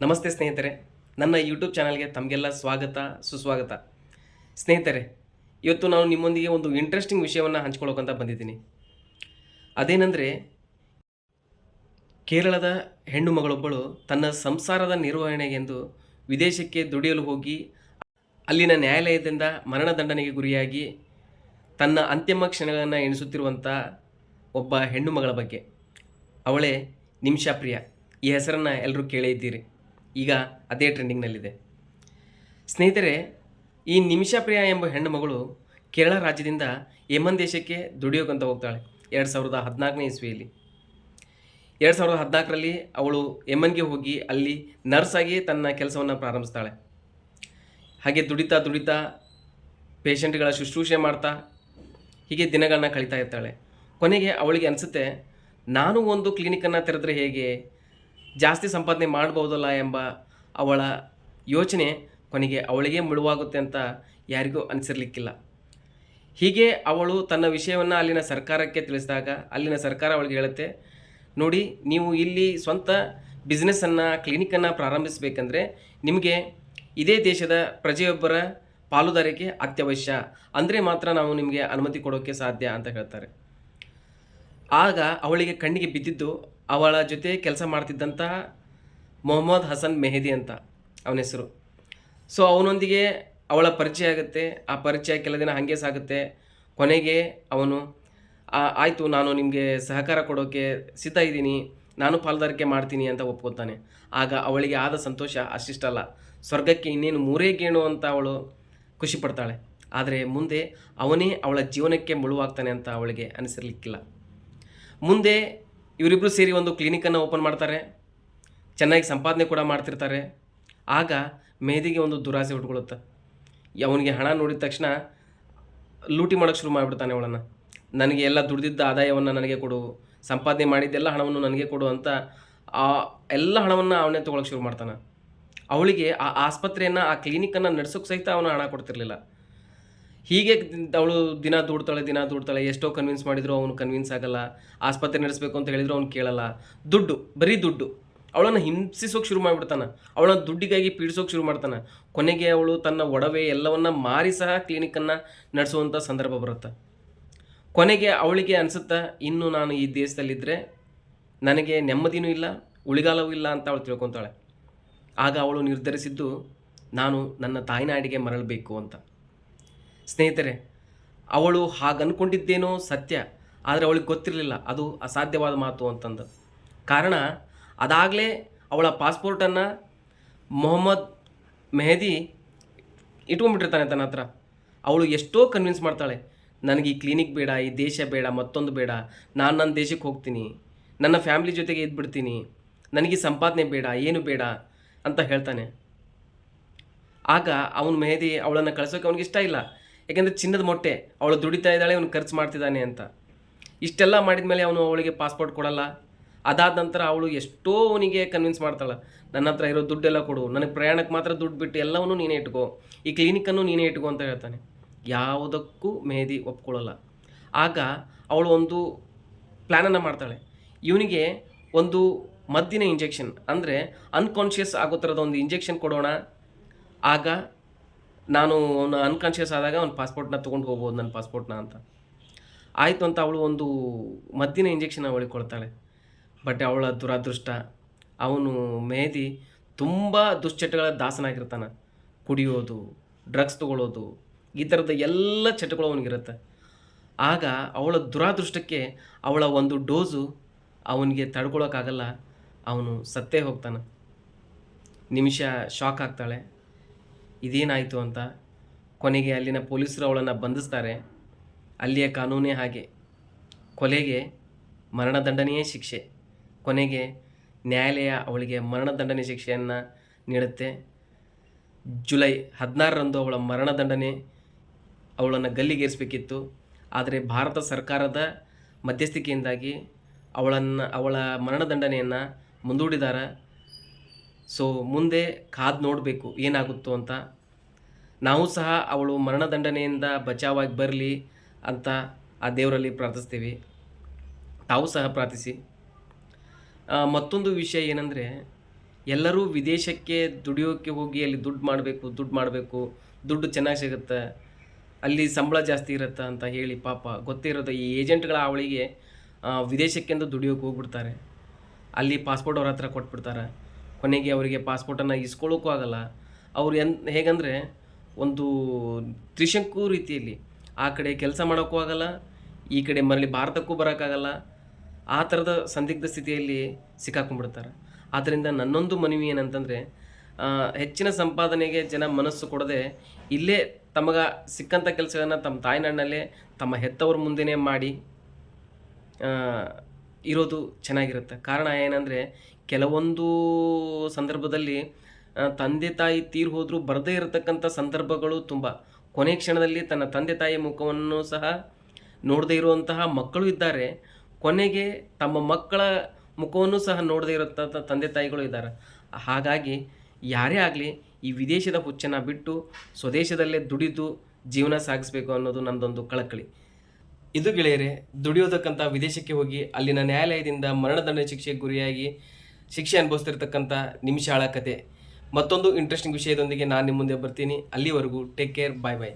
ನಮಸ್ತೆ ಸ್ನೇಹಿತರೆ, ನನ್ನ ಯೂಟ್ಯೂಬ್ ಚಾನಲ್ಗೆ ತಮಗೆಲ್ಲ ಸ್ವಾಗತ, ಸುಸ್ವಾಗತ. ಸ್ನೇಹಿತರೆ, ಇವತ್ತು ನಾನು ನಿಮ್ಮೊಂದಿಗೆ ಒಂದು ಇಂಟ್ರೆಸ್ಟಿಂಗ್ ವಿಷಯವನ್ನು ಹಂಚ್ಕೊಳ್ಳೋಕಂತ ಬಂದಿದ್ದೀನಿ. ಅದೇನೆಂದರೆ, ಕೇರಳದ ಹೆಣ್ಣು ಮಗಳೊಬ್ಬಳು ತನ್ನ ಸಂಸಾರದ ನಿರ್ವಹಣೆಗೆಂದು ವಿದೇಶಕ್ಕೆ ದುಡಿಯಲು ಹೋಗಿ, ಅಲ್ಲಿನ ನ್ಯಾಯಾಲಯದಿಂದ ಮರಣದಂಡನೆಗೆ ಗುರಿಯಾಗಿ ತನ್ನ ಅಂತಿಮ ಕ್ಷಣಗಳನ್ನು ಎಣಿಸುತ್ತಿರುವಂಥ ಒಬ್ಬ ಹೆಣ್ಣು ಮಗಳ ಬಗ್ಗೆ. ಅವಳೇ ನಿಮಿಷಾ ಪ್ರಿಯ ಈ ಹೆಸರನ್ನು ಎಲ್ಲರೂ ಕೇಳೇ ಇದ್ದೀರಿ. ಈಗ ಅದೇ ಟ್ರೆಂಡಿಂಗ್ನಲ್ಲಿದೆ. ಸ್ನೇಹಿತರೆ, ಈ ನಿಮಿಷಾ ಪ್ರಿಯ ಎಂಬ ಹೆಣ್ಣು ಮಗಳು ಕೇರಳ ರಾಜ್ಯದಿಂದ ಯಮನ್ ದೇಶಕ್ಕೆ ದುಡಿಯೋಕಂತ ಹೋಗ್ತಾಳೆ ಎರಡು ಸಾವಿರದ ಹದಿನಾಲ್ಕನೇ ಇಸ್ವಿಯಲ್ಲಿ. ಎರಡು ಸಾವಿರದ ಹದಿನಾಲ್ಕರಲ್ಲಿ ಅವಳು ಯಮನ್ಗೆ ಹೋಗಿ ಅಲ್ಲಿ ನರ್ಸ್ ಆಗಿ ತನ್ನ ಕೆಲಸವನ್ನು ಪ್ರಾರಂಭಿಸ್ತಾಳೆ. ಹಾಗೆ ದುಡಿತಾ ದುಡಿತಾ ಪೇಷಂಟ್ಗಳ ಶುಶ್ರೂಷೆ ಮಾಡ್ತಾ ಹೀಗೆ ದಿನಗಳನ್ನ ಕಳೀತಾ ಇರ್ತಾಳೆ. ಕೊನೆಗೆ ಅವಳಿಗೆ ಅನಿಸುತ್ತೆ, ನಾನು ಒಂದು ಕ್ಲಿನಿಕನ್ನು ತೆರೆದ್ರೆ ಹೇಗೆ? ಜಾಸ್ತಿ ಸಂಪಾದನೆ ಮಾಡ್ಬೋದಲ್ಲ ಎಂಬ ಅವಳ ಯೋಚನೆ ಕೊನೆಗೆ ಅವಳಿಗೆ ಮುಳುವಾಗುತ್ತೆ ಅಂತ ಯಾರಿಗೂ ಅನಿಸಿರ್ಲಿಕ್ಕಿಲ್ಲ. ಹೀಗೆ ಅವಳು ತನ್ನ ವಿಷಯವನ್ನು ಅಲ್ಲಿನ ಸರ್ಕಾರಕ್ಕೆ ತಿಳಿಸಿದಾಗ ಅಲ್ಲಿನ ಸರ್ಕಾರ ಅವಳಿಗೆ ಹೇಳುತ್ತೆ, ನೋಡಿ, ನೀವು ಇಲ್ಲಿ ಸ್ವಂತ ಬಿಸ್ನೆಸ್ಸನ್ನು ಕ್ಲಿನಿಕನ್ನು ಪ್ರಾರಂಭಿಸಬೇಕಂದ್ರೆ ನಿಮಗೆ ಇದೇ ದೇಶದ ಪ್ರಜೆಯೊಬ್ಬರ ಪಾಲುದಾರಿಕೆ ಅತ್ಯವಶ್ಯ. ಅಂದರೆ ಮಾತ್ರ ನಾವು ನಿಮಗೆ ಅನುಮತಿ ಕೊಡೋಕ್ಕೆ ಸಾಧ್ಯ, ಅಂತ ಹೇಳ್ತಾರೆ. ಆಗ ಅವಳಿಗೆ ಕಣ್ಣಿಗೆ ಬಿದ್ದಿದ್ದು ಅವಳ ಜೊತೆ ಕೆಲಸ ಮಾಡ್ತಿದ್ದಂತಹ ಮೊಹಮ್ಮದ್ ಹಸನ್ ಮೆಹದಿ ಅಂತ ಅವನ ಹೆಸರು. ಸೊ ಅವನೊಂದಿಗೆ ಅವಳ ಪರಿಚಯ ಆಗುತ್ತೆ. ಆ ಪರಿಚಯ ಕೆಲ ದಿನ ಹಾಗೆ ಸಾಗುತ್ತೆ. ಕೊನೆಗೆ ಅವನು ಆಯಿತು, ನಾನು ನಿಮಗೆ ಸಹಕಾರ ಕೊಡೋಕ್ಕೆ ಸಿದ್ಧ ಇದ್ದೀನಿ. ನಾನು ಪಾಲ್ದಾರಿಕೆ ಮಾಡ್ತೀನಿ ಅಂತ ಒಪ್ಕೊತಾನೆ. ಆಗ ಅವಳಿಗೆ ಆದ ಸಂತೋಷ ಅಷ್ಟಿಷ್ಟಲ್ಲ ಸ್ವರ್ಗಕ್ಕೆ ಇನ್ನೇನು ಮೂರೇ ಗೇಣು ಅಂತ ಅವಳು ಖುಷಿ ಪಡ್ತಾಳೆ ಆದರೆ ಮುಂದೆ ಅವನೇ ಅವಳ ಜೀವನಕ್ಕೆ ಮುಳುವಾಗ್ತಾನೆ ಅಂತ ಅವಳಿಗೆ ಅನಿಸಿರ್ಲಿಕ್ಕಿಲ್ಲ. ಮುಂದೆ ಇವರಿಬ್ಬರು ಸೇರಿ ಒಂದು ಕ್ಲಿನಿಕನ್ನು ಓಪನ್ ಮಾಡ್ತಾರೆ. ಚೆನ್ನಾಗಿ ಸಂಪಾದನೆ ಕೂಡ ಮಾಡ್ತಿರ್ತಾರೆ. ಆಗ ಮೆಹದಿಗೆ ಒಂದು ದುರಾಸೆ ಹುಟ್ಕೊಳ್ಳುತ್ತೆ ಅವನಿಗೆ ಹಣ ನೋಡಿದ ತಕ್ಷಣ ಲೂಟಿ ಮಾಡೋಕ್ಕೆ ಶುರು ಮಾಡಿಬಿಡ್ತಾನೆ ಅವಳನ್ನು. ನನಗೆ ಎಲ್ಲ ದುಡ್ದಿದ್ದ ಆದಾಯವನ್ನು ನನಗೆ ಕೊಡು. ಸಂಪಾದನೆ ಮಾಡಿದ್ದೆಲ್ಲ ಹಣವನ್ನು ನನಗೆ ಕೊಡು ಅಂತ ಆ ಎಲ್ಲ ಹಣವನ್ನು ಅವನೇ ತೊಗೊಳಕ್ಕೆ ಶುರು ಮಾಡ್ತಾನೆ. ಅವಳಿಗೆ ಆ ಆಸ್ಪತ್ರೆಯನ್ನು, ಆ ಕ್ಲಿನಿಕನ್ನು ನಡೆಸೋಕೆ ಸಹಿತ ಅವನು ಹಣ ಕೊಡ್ತಿರ್ಲಿಲ್ಲ. ಹೀಗೆ ಅವಳು ದಿನ ದೂಡ್ತಾಳೆ ದಿನ ದೂಡ್ತಾಳೆ, ಎಷ್ಟೋ ಕನ್ವಿನ್ಸ್ ಮಾಡಿದ್ರು ಅವನು ಕನ್ವಿನ್ಸ್ ಆಗಲ್ಲ, ಆಸ್ಪತ್ರೆ ನಡೆಸಬೇಕು ಅಂತ ಹೇಳಿದ್ರು ಅವ್ನು ಕೇಳಲ್ಲ. ದುಡ್ಡು, ಬರೀ ದುಡ್ಡು. ಅವಳನ್ನು ಹಿಂಸಿಸೋಕೆ ಶುರು ಮಾಡಿಬಿಡ್ತಾನೆ. ಅವಳನ್ನ ದುಡ್ಡಿಗಾಗಿ ಪೀಡಿಸೋಕೆ ಶುರು ಮಾಡ್ತಾನೆ. ಕೊನೆಗೆ ಅವಳು ತನ್ನ ಒಡವೆ ಎಲ್ಲವನ್ನ ಮಾರಿ ಸಹ ಕ್ಲಿನಿಕನ್ನು ನಡೆಸುವಂಥ ಸಂದರ್ಭ ಬರುತ್ತೆ. ಕೊನೆಗೆ ಅವಳಿಗೆ ಅನಿಸುತ್ತೆ, ಇನ್ನು ನಾನು ಈ ದೇಶದಲ್ಲಿದ್ದರೆ ನನಗೆ ನೆಮ್ಮದಿನೂ ಇಲ್ಲ, ಉಳಿಗಾಲವೂ ಇಲ್ಲ ಅಂತ ಅವಳು ತಿಳ್ಕೊತಾಳೆ ಆಗ ಅವಳು ನಿರ್ಧರಿಸಿದ್ದು, ನಾನು ನನ್ನ ತಾಯ್ನಾಡಿಗೆ ಮರಳಬೇಕು ಅಂತ. ಸ್ನೇಹಿತರೆ, ಅವಳು ಹಾಗೆ ಅಂದ್ಕೊಂಡಿದ್ದೇನೋ ಸತ್ಯ, ಆದರೆ ಅವಳಿಗೆ ಗೊತ್ತಿರಲಿಲ್ಲ. ಅದು ಅಸಾಧ್ಯವಾದ ಮಾತು ಅಂತಂದು. ಕಾರಣ, ಅದಾಗಲೇ ಅವಳ ಪಾಸ್ಪೋರ್ಟನ್ನು ಮೊಹಮ್ಮದ್ ಮೆಹದಿ ಇಟ್ಕೊಂಡ್ಬಿಟ್ಟಿರ್ತಾನೆ ತನ್ನ ಹತ್ರ. ಅವಳು ಎಷ್ಟೋ ಕನ್ವಿನ್ಸ್ ಮಾಡ್ತಾಳೆ, ನನಗೆ ಈ ಕ್ಲಿನಿಕ್ ಬೇಡ, ಈ ದೇಶ ಬೇಡ, ಮತ್ತೊಂದು ಬೇಡ. ನಾನು ನನ್ನ ದೇಶಕ್ಕೆ ಹೋಗ್ತೀನಿ. ನನ್ನ ಫ್ಯಾಮ್ಲಿ ಜೊತೆಗೆ ಇದ್ಬಿಡ್ತೀನಿ. ನನಗೆ ಸಂಪಾದನೆ ಬೇಡ, ಏನು ಬೇಡ ಅಂತ ಹೇಳ್ತಾನೆ. ಆಗ ಅವನು ಮೆಹದಿ ಅವಳನ್ನು ಕಳಿಸೋಕೆ ಅವನಿಗೆ ಇಷ್ಟ ಇಲ್ಲ. ಯಾಕೆಂದರೆ ಚಿನ್ನದ ಮೊಟ್ಟೆ, ಅವಳು ದುಡಿತಾ ಇದ್ದಾಳೆ ಅವನು ಖರ್ಚು ಮಾಡ್ತಿದ್ದಾನೆ ಅಂತ. ಇಷ್ಟೆಲ್ಲ ಮಾಡಿದ ಮೇಲೆ ಅವನು ಅವಳಿಗೆ ಪಾಸ್ಪೋರ್ಟ್ ಕೊಡಲ್ಲ. ಅದಾದ ನಂತರ ಅವಳು ಎಷ್ಟೋ ಅವನಿಗೆ ಕನ್ವಿನ್ಸ್ ಮಾಡ್ತಾಳೆ, ನನ್ನ ಹತ್ರ ಇರೋ ದುಡ್ಡೆಲ್ಲ ಕೊಡು, ನನಗೆ ಪ್ರಯಾಣಕ್ಕೆ ಮಾತ್ರ ದುಡ್ಡು ಬಿಟ್ಟು ಎಲ್ಲವನ್ನೂ ನೀನೇ ಇಟ್ಕೋ, ಈ ಕ್ಲಿನಿಕನ್ನು ನೀನೇ ಇಟ್ಕೋ ಅಂತ ಹೇಳ್ತಾನೆ. ಯಾವುದಕ್ಕೂ ಮೆಹದಿ ಒಪ್ಕೊಳ್ಳಲ್ಲ. ಆಗ ಅವಳು ಒಂದು ಪ್ಲ್ಯಾನನ್ನು ಮಾಡ್ತಾಳೆ. ಇವನಿಗೆ ಒಂದು ಮದ್ದಿನ ಇಂಜೆಕ್ಷನ್ ಅಂದರೆ ಅನ್ಕಾನ್ಷಿಯಸ್ ಆಗೋ ಥರದ ಒಂದು ಇಂಜೆಕ್ಷನ್ ಕೊಡೋಣ. ಆಗ ನಾನು ಅವನು ಅನ್ಕಾನ್ಷಿಯಸ್ ಆದಾಗ ಅವ್ನ ಪಾಸ್ಪೋರ್ಟ್ನ ತೊಗೊಂಡು ಹೋಗ್ಬೋದು ನನ್ನ ಪಾಸ್ಪೋರ್ಟ್ನ ಅಂತ. ಆಯಿತು ಅಂತ ಅವಳು ಒಂದು ಮದ್ದಿನ ಇಂಜೆಕ್ಷನ್ ಅವಳಿಗೆ ಕೊಡ್ತಾಳೆ. ಬಟ್ ಅವಳ ದುರಾದೃಷ್ಟ, ಅವನು ಮೆಹದಿ ತುಂಬ ದುಶ್ಚಟಗಳ ದಾಸನಾಗಿರ್ತಾನೆ. ಕುಡಿಯೋದು ಡ್ರಗ್ಸ್ ತಗೊಳ್ಳೋದು ಈ ಥರದ ಎಲ್ಲ ಚಟಗಳು ಅವನಿಗಿರುತ್ತೆ. ಆಗ ಅವಳ ದುರಾದೃಷ್ಟಕ್ಕೆ ಅವಳ ಒಂದು ಡೋಸು ಅವನಿಗೆ ತಡ್ಕೊಳೋಕ್ಕಾಗಲ್ಲ. ಅವನು ಸತ್ತೇ ಹೋಗ್ತಾನೆ. ನಿಮಿಷ ಶಾಕ್ ಆಗ್ತಾಳೆ. ಇದೇನಾಯಿತು ಅಂತ ಕೊನೆಗೆ ಅಲ್ಲಿನ ಪೊಲೀಸರು ಅವಳನ್ನು ಬಂಧಿಸ್ತಾರೆ. ಅಲ್ಲಿಯ ಕಾನೂನೇ ಹಾಗೆ. ಕೊಲೆಗೆ ಮರಣದಂಡನೆಯೇ ಶಿಕ್ಷೆ. ಕೊನೆಗೆ ನ್ಯಾಯಾಲಯ ಅವಳಿಗೆ ಮರಣದಂಡನೆ ಶಿಕ್ಷೆಯನ್ನು ನೀಡುತ್ತೆ. ಜುಲೈ ಹದಿನಾರರಂದು ಅವಳ ಮರಣದಂಡನೆ ಅವಳನ್ನು ಗಲ್ಲಿಗೇರಿಸಬೇಕಿತ್ತು. ಆದರೆ ಭಾರತ ಸರ್ಕಾರದ ಮಧ್ಯಸ್ಥಿಕೆಯಿಂದಾಗಿ ಅವಳನ್ನು ಅವಳ ಮರಣದಂಡನೆಯನ್ನು ಮುಂದೂಡಿದ್ದಾರೆ ಸೊ ಮುಂದೆ ಕಾದು ನೋಡಬೇಕು ಏನಾಗುತ್ತೋ ಅಂತ. ನಾವು ಸಹ ಅವಳು ಮರಣದಂಡನೆಯಿಂದ ಬಚಾವಾಗಿ ಬರಲಿ ಅಂತ ಆ ದೇವರಲ್ಲಿ ಪ್ರಾರ್ಥಿಸ್ತೀವಿ. ತಾವು ಸಹ ಪ್ರಾರ್ಥಿಸಿ. ಮತ್ತೊಂದು ವಿಷಯ ಏನಂದರೆ, ಎಲ್ಲರೂ ವಿದೇಶಕ್ಕೆ ದುಡಿಯೋಕ್ಕೆ ಹೋಗಿ ಅಲ್ಲಿ ದುಡ್ಡು ಮಾಡಬೇಕು ದುಡ್ಡು ಮಾಡಬೇಕು, ದುಡ್ಡು ಚೆನ್ನಾಗಿ ಸಿಗುತ್ತೆ, ಅಲ್ಲಿ ಸಂಬಳ ಜಾಸ್ತಿ ಇರುತ್ತೆ ಅಂತ ಹೇಳಿ ಪಾಪ ಗೊತ್ತಿರೋದು ಈ ಏಜೆಂಟ್ಗಳ ಅವಳಿಗೆ ವಿದೇಶಕ್ಕೆಂದು ದುಡಿಯೋಕೆ ಹೋಗ್ಬಿಡ್ತಾರೆ. ಅಲ್ಲಿ ಪಾಸ್ಪೋರ್ಟ್ ಅವ್ರ ಹತ್ರ ಕೊಟ್ಬಿಡ್ತಾರೆ. ಕೊನೆಗೆ ಅವರಿಗೆ ಪಾಸ್ಪೋರ್ಟನ್ನು ಇಸ್ಕೊಳ್ಳೋಕ್ಕೂ ಆಗಲ್ಲ. ಅವ್ರು ಎನ್, ಹೇಗಂದರೆ ಒಂದು ತ್ರಿಶಂಕು ರೀತಿಯಲ್ಲಿ ಆ ಕಡೆ ಕೆಲಸ ಮಾಡೋಕ್ಕೂ ಆಗಲ್ಲ, ಈ ಕಡೆ ಮರಳಿ ಭಾರತಕ್ಕೂ ಬರೋಕ್ಕಾಗಲ್ಲ, ಆ ಥರದ ಸಂದಿಗ್ಧ ಸ್ಥಿತಿಯಲ್ಲಿ ಸಿಕ್ಕಾಕೊಂಡ್ಬಿಡ್ತಾರೆ. ಆದ್ದರಿಂದ ನನ್ನೊಂದು ಮನವಿ ಏನಂತಂದರೆ ಹೆಚ್ಚಿನ ಸಂಪಾದನೆಗೆ ಜನ ಮನಸ್ಸು ಕೊಡದೆ ಇಲ್ಲೇ ತಮಗ ಸಿಕ್ಕಂಥ ಕೆಲಸಗಳನ್ನು ತಮ್ಮ ತಾಯ್ನಾಡಿನಲ್ಲೇ ತಮ್ಮ ಹೆತ್ತವ್ರ ಮುಂದೆನೇ ಮಾಡಿ ಇರೋದು ಚೆನ್ನಾಗಿರುತ್ತೆ. ಕಾರಣ ಏನಂದರೆ ಕೆಲವೊಂದು ಸಂದರ್ಭದಲ್ಲಿ ತಂದೆ ತಾಯಿ ತೀರ್ ಹೋದರೂ ಬರದೇ ಇರತಕ್ಕಂಥ ಸಂದರ್ಭಗಳು ತುಂಬ. ಕೊನೆ ಕ್ಷಣದಲ್ಲಿ ತನ್ನ ತಂದೆ ತಾಯಿ ಮುಖವನ್ನು ಸಹ ನೋಡದೇ ಇರುವಂತಹ ಮಕ್ಕಳು ಇದ್ದಾರೆ. ಕೊನೆಗೆ ತಮ್ಮ ಮಕ್ಕಳ ಮುಖವನ್ನು ಸಹ ನೋಡದೇ ಇರುವಂಥ ತಂದೆ ತಾಯಿಗಳು ಇದ್ದಾರೆ. ಹಾಗಾಗಿ ಯಾರೇ ಆಗಲಿ ಈ ವಿದೇಶದ ಹುಚ್ಚನ್ನು ಬಿಟ್ಟು ಸ್ವದೇಶದಲ್ಲೇ ದುಡಿದು ಜೀವನ ಸಾಗಿಸಬೇಕು ಅನ್ನೋದು ನನ್ನದೊಂದು ಕಳಕಳಿ. ಇದು ಗೆಳೆಯರೆ, ದುಡಿಯೋದಕ್ಕಂಥ ವಿದೇಶಕ್ಕೆ ಹೋಗಿ ಅಲ್ಲಿನ ನ್ಯಾಯಾಲಯದಿಂದ ಮರಣದಂಡನೆ ಶಿಕ್ಷೆಗೆ ಗುರಿಯಾಗಿ ಶಿಕ್ಷೆ ಅನುಭವಿಸ್ತಿರ್ತಕ್ಕಂಥ ನಿಮಿಷಾಳ ಕತೆ ಮತ್ತೊಂದು ಇಂಟ್ರೆಸ್ಟಿಂಗ್ ವಿಷಯದೊಂದಿಗೆ ನಾನು ನಿಮ್ಮ ಮುಂದೆ ಬರ್ತೀನಿ. ಅಲ್ಲಿವರೆಗೂ ಟೇಕ್ ಕೇರ್ ಬಾಯ್ ಬಾಯ್